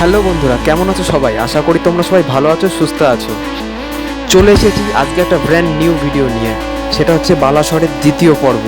Hello বন্ধুরা, কেমন আছো সবাই? আশা করি তোমরা সবাই ভালো আছো, সুস্থ আছো। চলে এসেছি আজকে একটা ব্র্যান্ড নিউ ভিডিও নিয়ে। সেটা হচ্ছে বালাসরের দ্বিতীয় পর্ব।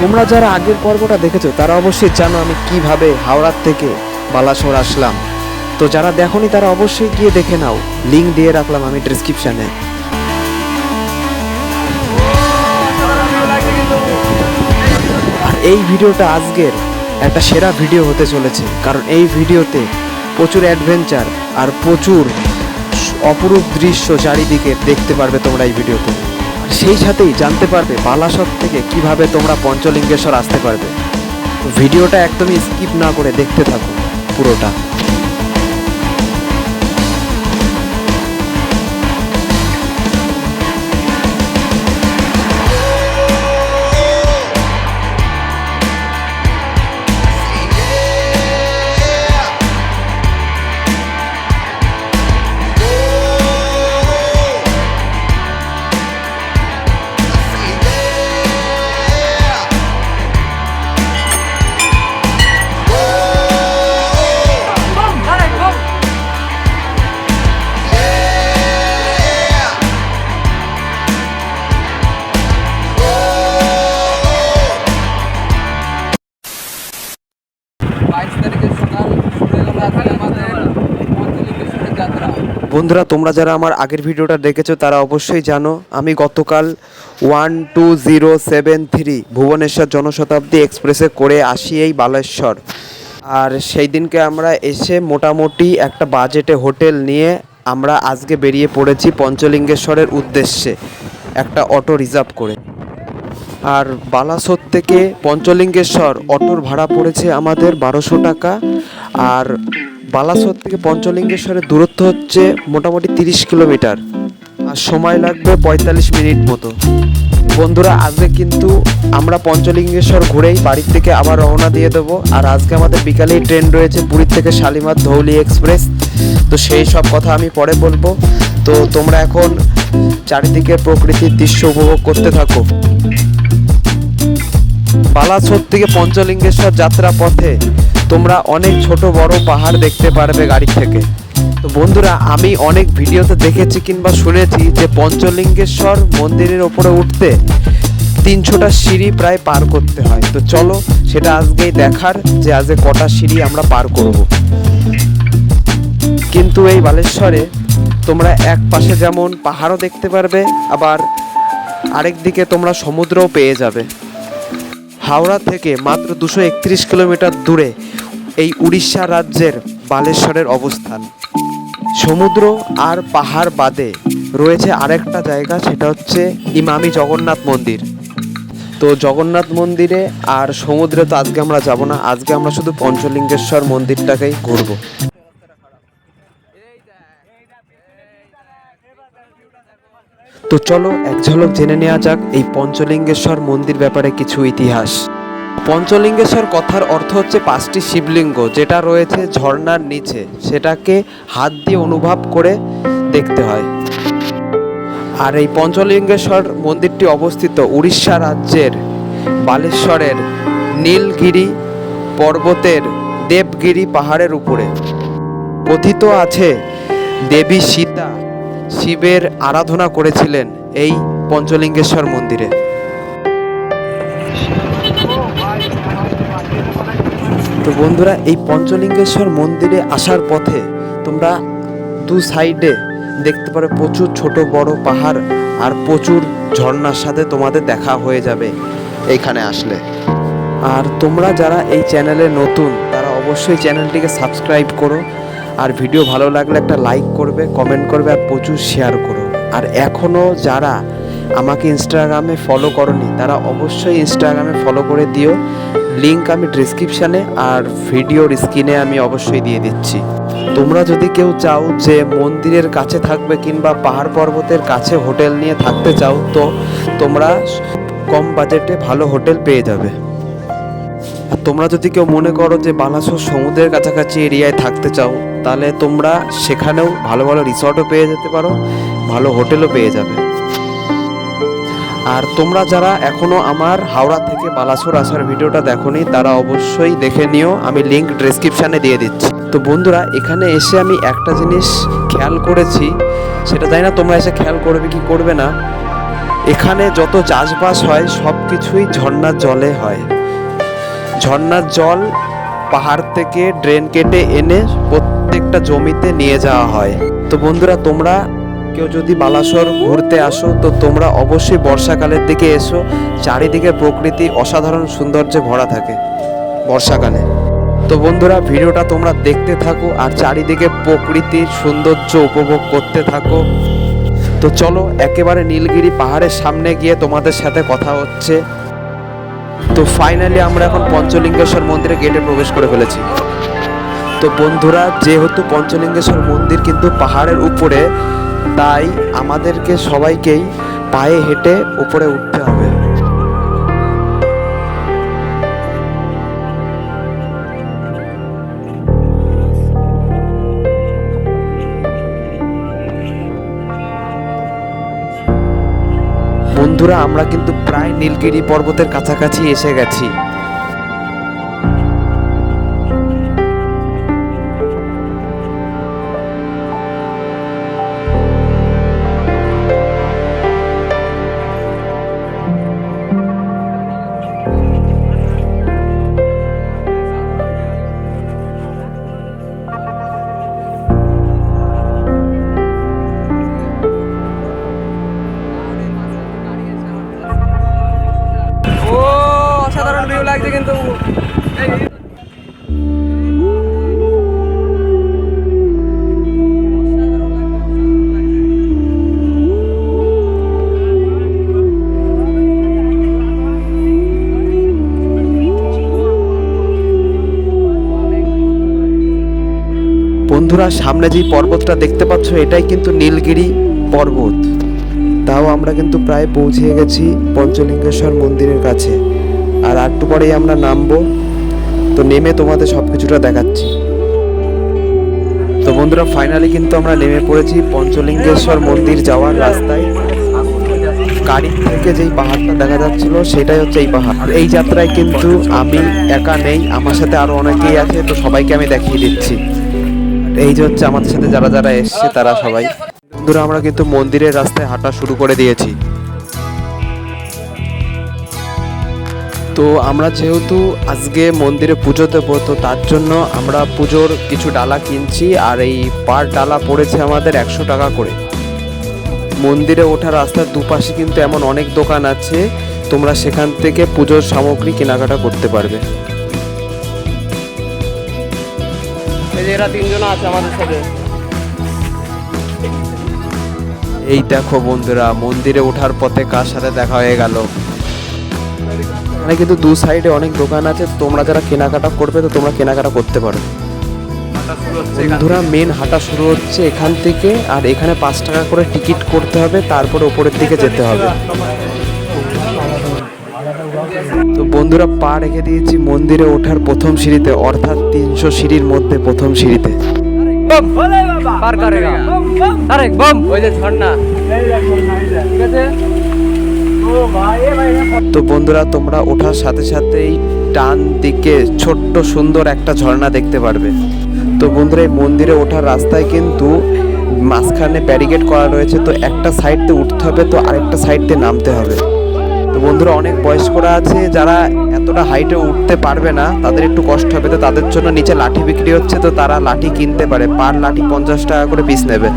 তোমরা যারা আগের পর্বটা দেখেছ, তারা অবশ্যই জানো আমি কীভাবে হাওড়ার থেকে বালাসর আসলাম। তো যারা দেখোনি, তারা অবশ্যই গিয়ে দেখে নাও। লিঙ্ক দিয়ে রাখলাম আমি ডিসক্রিপশানে এই ভিডিওটা আজকের একটা সেরা ভিডিও হতে চলেছে। কারণ এই ভিডিওতে প্রচুর অ্যাডভেঞ্চার আর প্রচুর অপরূপ দৃশ্য চারিদিকে দেখতে পারবে তোমরা এই ভিডিওতে। সেই সাথেই জানতে পারবে বালাসর থেকে কীভাবে তোমরা পঞ্চলিঙ্গেশ্বর আসতে পারবে। ভিডিওটা একদমই স্কিপ না করে দেখতে থাকো পুরোটা। বন্ধুরা, তোমরা যারা আমার আগের ভিডিওটা দেখেছ, তারা অবশ্যই জানো, আমি গতকাল one two zero seven three Bhubaneswar Janshatabdi এক্সপ্রেসে করে আসি এই বালেশ্বর। আর সেই দিনকে আমরা এসে মোটামুটি একটা বাজেটে হোটেল নিয়ে আমরা আজকে বেরিয়ে পড়েছি পঞ্চলিঙ্গেশ্বরের উদ্দেশ্যে, একটা অটো রিজার্ভ করে। আর বালাসোর থেকে পঞ্চলিঙ্গেশ্বর অটোর ভাড়া পড়েছে আমাদের বারোশো টাকা, আর বালাসোর থেকে পঞ্চলিঙ্গেশ্বরের দূরত্ব হচ্ছে মোটামুটি তিরিশ কিলোমিটার। আর সময় লাগবে পঁয়তাল্লিশ মিনিট মতো। বন্ধুরা, আজকে কিন্তু আমরা পঞ্চলিঙ্গেশ্বর ঘুরেই বাড়ির থেকে আবার রওনা দিয়ে দেবো। আর আজকে আমাদের বিকালেই ট্রেন রয়েছে পুরীর থেকে শালিমার ধৌলি এক্সপ্রেস। তো সেই সব কথা আমি পরে বলব। তো তোমরা এখন চারিদিকে প্রকৃতির দৃশ্য উপভোগ করতে থাকো। বালাসোর থেকে পঞ্চলিঙ্গেশ্বর যাত্রা পথে তোমরা অনেক ছোট বড় পাহাড় দেখতে পারবে গাড়ি থেকে। তো বন্ধুরা, আমি অনেক ভিডিওতে দেখেছি কিংবা শুনেছি যে পঞ্চলিঙ্গেশ্বর মন্দিরের ওপরে উঠতে তিনশোটা সিঁড়ি প্রায় পার করতে হয়। তো চলো, সেটা আজকেই দেখার যে আজকে কটা সিঁড়ি আমরা পার করব। কিন্তু এই বালেশ্বরে তোমরা এক পাশে যেমন পাহাড়ও দেখতে পারবে, আবার আরেক দিকে তোমরা সমুদ্রও পেয়ে যাবে। হাওড়া থেকে মাত্র দুশো একত্রিশ কিলোমিটার দূরে এই উড়িষ্যা রাজ্যের বালেশ্বরের অবস্থান। সমুদ্র আর পাহাড় বাদে রয়েছে আরেকটা জায়গা, সেটা হচ্ছে ইমামি জগন্নাথ মন্দির। তো জগন্নাথ মন্দিরে আর সমুদ্রে তো আজকে আমরা যাব না, আজকে আমরা শুধু পঞ্চলিঙ্গেশ্বর মন্দিরটাকেই ঘুরবো। তো চলো এক ঝলক জেনে নেওয়া যাক এই পঞ্চলিঙ্গেশ্বর মন্দির ব্যাপারে কিছু ইতিহাস। পঞ্চলিঙ্গেশ্বর কথার অর্থ হচ্ছে পাঁচটি শিবলিঙ্গ, যেটা রয়েছে ঝর্ণার নিচে। সেটাকে হাত দিয়ে অনুভব করে দেখতে হয়। আর এই পঞ্চলিঙ্গেশ্বর মন্দিরটি অবস্থিত উড়িষ্যা রাজ্যের বালেশ্বরের নীলগিরি পর্বতের দেবগিরি পাহাড়ের উপরে। কথিত আছে দেবী সীতা শিবের আরাধনা করেছিলেন এই পঞ্চলিঙ্গেশ্বর মন্দিরে। তো বন্ধুরা, এই পঞ্চলিঙ্গেশ্বর মন্দিরে আসার পথে তোমরা দু সাইডে দেখতে পারো প্রচুর ছোট, বড় পাহাড় আর প্রচুর ঝর্ণার সাথে তোমাদের দেখা হয়ে যাবে এইখানে আসলে। আর তোমরা যারা এই চ্যানেলে নতুন, তারা অবশ্যই চ্যানেলটিকে সাবস্ক্রাইব করো। আর ভিডিও ভালো লাগলে একটা লাইক করবে কমেন্ট করবে আর প্রচুর শেয়ার করো। আর এখনও যারা আমাকে ইনস্টাগ্রামে ফলো করনি, তারা অবশ্যই ইনস্টাগ্রামে ফলো করে দিও। লিঙ্ক আমি ডিসক্রিপশানে আর ভিডিওর স্ক্রিনে আমি অবশ্যই দিয়ে দিচ্ছি। তোমরা যদি কেউ চাও যে মন্দিরের কাছে থাকবে কিংবা পাহাড় পর্বতের কাছে হোটেল নিয়ে থাকতে চাও, তো তোমরা কম বাজেটে ভালো হোটেল পেয়ে যাবে। তোমরা যদি কেউ মনে করো যে বালাসোর সমুদ্রের কাছাকাছি এরিয়ায় থাকতে চাও, তাহলে তোমরা সেখানেও ভালো ভালো রিসর্টও পেয়ে যেতে পারো, ভালো হোটেলও পেয়ে যাবে। আর তোমরা যারা এখনও আমার হাওড়া থেকে বালাসোর আসার ভিডিওটা দেখোনি, তারা অবশ্যই দেখে নিও, আমি লিঙ্ক ডেসক্রিপশানে দিয়ে দিচ্ছি। তো বন্ধুরা, এখানে এসে আমি একটা জিনিস খেয়াল করেছি, সেটা জানি না তোমরা এসে খেয়াল করবে কি করবে না। এখানে যত চাষবাস হয় সব কিছুই ঝর্ণার জলে হয়। ঝর্ণার জল পাহাড় থেকে ড্রেন কেটে এনে প্রত্যেকটা জমিতে নিয়ে যাওয়া হয়। তো বন্ধুরা, তোমরা কেউ যদি বালাসর ঘুরতে আসো, তো তোমরা অবশ্যই বর্ষাকালের দিকে এসো। চারিদিকে প্রকৃতি অসাধারণ সৌন্দর্যে ভরা থাকে বর্ষাকালে। তো বন্ধুরা, ভিডিওটা তোমরা দেখতে থাকো আর চারিদিকে প্রকৃতির সৌন্দর্য উপভোগ করতে থাকো। তো চলো, একেবারে নীলগিরি পাহাড়ের সামনে গিয়ে তোমাদের সাথে কথা হচ্ছে। তো ফাইনালি আমরা এখন পঞ্চলিঙ্গেশ্বর মন্দিরে গেটে প্রবেশ করে ফেলেছি। তো বন্ধুরা, যেহেতু পঞ্চলিঙ্গেশ্বর মন্দির কিন্তু পাহাড়ের উপরে, তাই আমাদেরকে সবাইকেই পায়ে হেঁটে উপরে উঠতে হবে। বন্ধুরা আমরা কিন্তু প্রায় নীলগিরি পর্বতের কাছাকাছি এসে গেছি। বন্ধুরা, সামনে যেই পর্বতটা দেখতে পাচ্ছ, এটাই কিন্তু নীলগিরি পর্বত। তাও আমরা কিন্তু প্রায় পৌঁছে গেছি পঞ্চলিঙ্গেশ্বর মন্দিরের কাছে। আর একটু পরেই আমরা নামবো। তো নেমে তোমাদের সব কিছুটা দেখাচ্ছি। তো বন্ধুরা ফাইনালি কিন্তু আমরা নেমে পড়েছি পঞ্চলিঙ্গেশ্বর মন্দির যাওয়ার রাস্তায়। গাড়ি থেকে যেই পাহাড়টা দেখা যাচ্ছিল, সেটাই হচ্ছে এই পাহাড়। এই যাত্রায় কিন্তু আমি একা নেই, আমার সাথে আরও অনেকেই আছে, তো সবাইকে আমি দেখিয়ে দিচ্ছি। এই যে হচ্ছে আমাদের সাথে যারা যারা এসছে, তারা সবাই। বন্ধুরা, আমরা কিন্তু মন্দিরের রাস্তায় হাঁটা শুরু করে দিয়েছি। তো আমরা যেহেতু আজকে মন্দিরে পুজো দেবো, তো তার জন্য আমরা পুজোর কিছু ডালা কিনছি, আর এই পার ডালা পড়েছে আমাদের একশো টাকা করে। মন্দিরে ওঠার রাস্তার দুপাশে কিন্তু এমন অনেক দোকান আছে, তোমরা সেখান থেকে পুজোর সামগ্রী কেনাকাটা করতে পারবে। এই যে এরা তিনজন আছে আমাদের সাথে। এই দেখো বন্ধুরা মন্দিরে ওঠার পথে কার সাথে দেখা হয়ে গেল? মানে কিন্তু দু সাইডে অনেক দোকান আছে তোমরা যারা কেনাকাটা করবে তো তোমরা কেনাকাটা করতে পারো। বন্ধুরা মেন হাঁটা শুরু হচ্ছে এখান থেকে আর এখানে পাঁচ টাকা করে টিকিট করতে হবে তারপরে ওপরের দিকে যেতে হবে। তো বন্ধুরা পা রেখে দিয়েছি মন্দিরে ওঠার প্রথম সিঁড়িতে অর্থাৎ তিনশো সিঁড়ির মধ্যে প্রথম সিঁড়িতে। পার করেগা আরে বম ওই যে ঝর্ণা। ঠিক আছে তো বন্ধুরা তোমরা ওঠার সাথে সাথেই ডান দিকে ছোট্ট সুন্দর একটা ঝর্ণা দেখতে পারবে। তো বন্ধুরা এই মন্দিরে ওঠার রাস্তায় কিন্তু মাঝখানে ব্যারিকেড করা রয়েছে। তো একটা সাইড দিয়ে উঠতে হবে তো আরেকটা সাইড দিয়ে নামতে হবে। বন্ধুরা, অনেক বয়স্করা আছে যারা এতটা হাইটে উঠতে পারবে না, তাদের একটু কষ্ট হবে, তো তাদের জন্য নিচে লাঠি বিক্রি হচ্ছে, তো তারা লাঠি কিনতে পারে, পার লাঠি পঞ্চাশ টাকা করে পিস নেবে।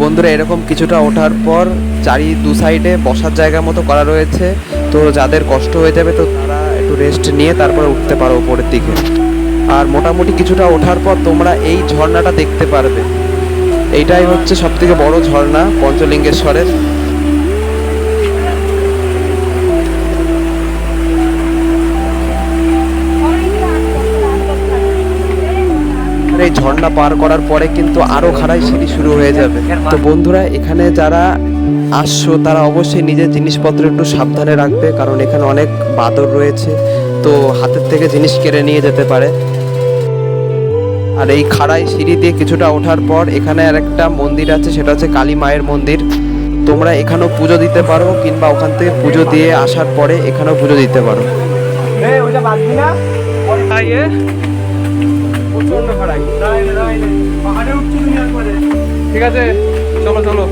বন্ধুরা, এরকম কিছুটা ওঠার পর চারি দু সাইডে বসার জায়গা মতো করা রয়েছে, তো যাদের কষ্ট হয়ে যাবে, তো তারা একটু রেস্ট নিয়ে তারপরে উঠতে পারো উপরের দিকে। আর মোটামুটি কিছুটা ওঠার পর তোমরা এই ঝর্ণাটা দেখতে পারবে। এইটাই হচ্ছে সব থেকে বড় ঝর্ণা, পঞ্চলিঙ্গেশ্বরের। এই ঝর্ণা পার করার পরে কিন্তু আরও খাড়াই সিঁড়ি শুরু হয়ে যাবে। তো বন্ধুরা, এখানে যারা আসছো, তারা অবশ্যই নিজের জিনিসপত্র একটু সাবধানে রাখবে, কারণ এখানে অনেক বাদর রয়েছে। তো হাতের থেকে জিনিস কেড়ে নিয়ে যেতে পারে। আর এই খাড়াই সিঁড়ি দিয়ে কিছুটা ওঠার পর এখানে আর একটা মন্দির আছে সেটা হচ্ছে কালী মায়ের মন্দির। তোমরা এখানেও পুজো দিতে পারো কিংবা ওখান থেকে পুজো দিয়ে আসার পরে এখানেও পুজো দিতে পারো। ঠিক আছে চলো চলো।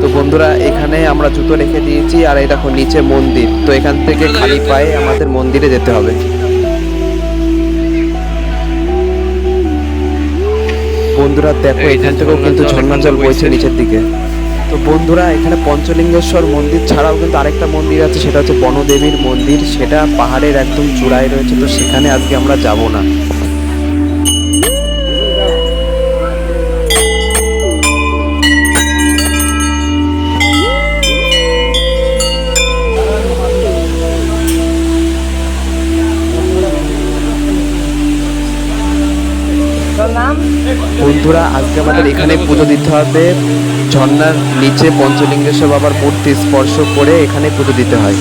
তো বন্ধুরা এখানে আমরা জুতো রেখে দিয়েছি আর এই দেখো নিচে মন্দির। তো এখান থেকে খালি পায়ে আমাদের মন্দিরে যেতে হবে। বন্ধুরা দেখো এখান থেকেও কিন্তু ঝর্ণা জল বইছে। নিচের দিকে তো বন্ধুরা এখানে পঞ্চলিঙ্গেশ্বর মন্দির ছাড়াও কিন্তু আরেকটা মন্দির আছে সেটা হচ্ছে বনদেবীর মন্দির সেটা পাহাড়ের একদম চূড়ায় রয়েছে তো সেখানে আজকে আমরা যাব না বন্ধুরা, আজকে আমাদের এখানে পুজো দিতে হবে। ঝর্ণার নিচে পঞ্চলিঙ্গেশ্বর বাবার মূর্তি স্পর্শ করে এখানে পুজো দিতে হয়।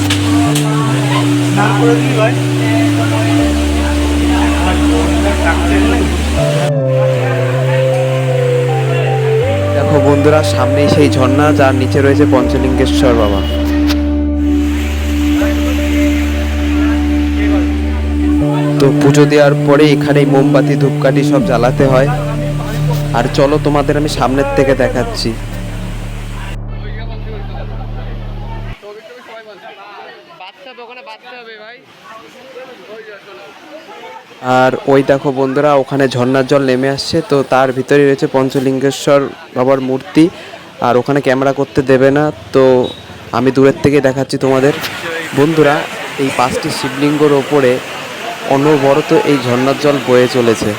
দেখো বন্ধুরা সামনেই সেই ঝর্ণা, যার নিচে রয়েছে পঞ্চলিঙ্গেশ্বর বাবা। তো পুজো দেওয়ার পরে এখানে মোমবাতি, ধূপকাঠি সব জ্বালাতে হয়। আর চলো তোমাদের আমি সামনের থেকে দেখাচ্ছি। আর ওই দেখো বন্ধুরা, ওখানে ঝর্ণার জল নেমে আসছে, তো তার ভিতরে রয়েছে পঞ্চলিঙ্গেশ্বর বাবার মূর্তি, আর ওখানে ক্যামেরা করতে দেবে না, তো আমি দূরের থেকে দেখাচ্ছি তোমাদের। বন্ধুরা, এই পাঁচটি শিবলিঙ্গর ওপরে অনবরত এই ঝর্ণার জল বয়ে চলেছে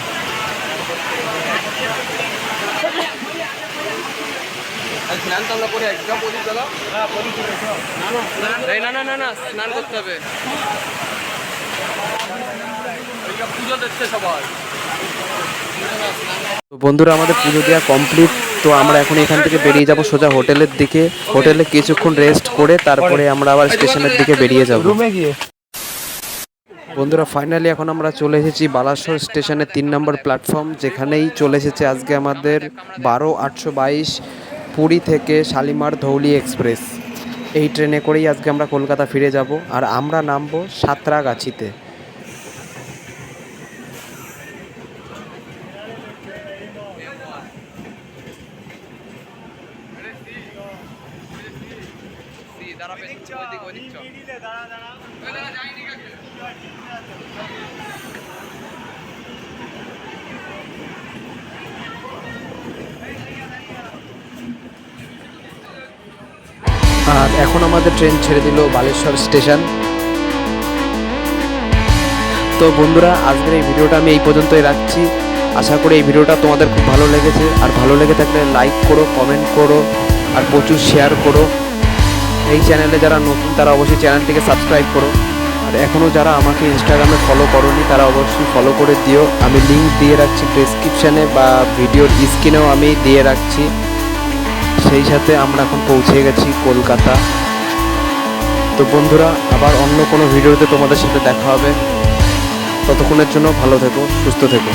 আর স্নান তো আমরা করে আসি যাও প্রদীপ জ্বালাও এই না না না না স্নান করতে হবে। পুজো দিচ্ছে সবাই তো বন্ধুরা আমাদের পুজো দেওয়া কমপ্লিট তো আমরা এখন এখান থেকে বেরিয়ে যাব সোজা হোটেলের দিকে। হোটেলে কিছুক্ষণ রেস্ট করে তারপরে আমরা আবার স্টেশনের দিকে বেরিয়ে যাব। বন্ধুরা ফাইনালি এখন আমরা চলে এসেছি বালাসর স্টেশনের তিন নম্বর প্ল্যাটফর্ম যেখানেই চলে এসেছে আজকে আমাদের বারো আটশো বাইশ। পুরী থেকে শালিমার ধৌলি এক্সপ্রেস। এই ট্রেনে করেই আজকে আমরা কলকাতা ফিরে যাব। আর আমরা নামবো সাঁতরাগাছিতে। আর এখন আমাদের ট্রেন ছেড়ে দিল বালেশ্বর স্টেশন। তো বন্ধুরা, আজকের এই ভিডিওটা আমি এই পর্যন্তই রাখছি। আশা করি এই ভিডিওটা তোমাদের খুব ভালো লেগেছে। আর ভালো লেগে থাকলে লাইক করো কমেন্ট করো, আর প্রচুর শেয়ার করো। এই চ্যানেলে যারা নতুন, তারা অবশ্যই চ্যানেলটিকে সাবস্ক্রাইব করো। আর এখনও যারা আমাকে ইনস্টাগ্রামে ফলো করোনি, তারা অবশ্যই ফলো করে দিও। আমি লিঙ্ক দিয়ে রাখছি ডেসক্রিপশানে বা ভিডিওর স্ক্রিনেও আমি দিয়ে রাখছি। সেই সাথে আমরা এখন পৌঁছে গেছি কলকাতা। তো বন্ধুরা, আবার অন্য কোনো ভিডিওতে তোমাদের সাথে দেখা হবে। ততক্ষণের জন্য ভালো থেকো, সুস্থ থেকো।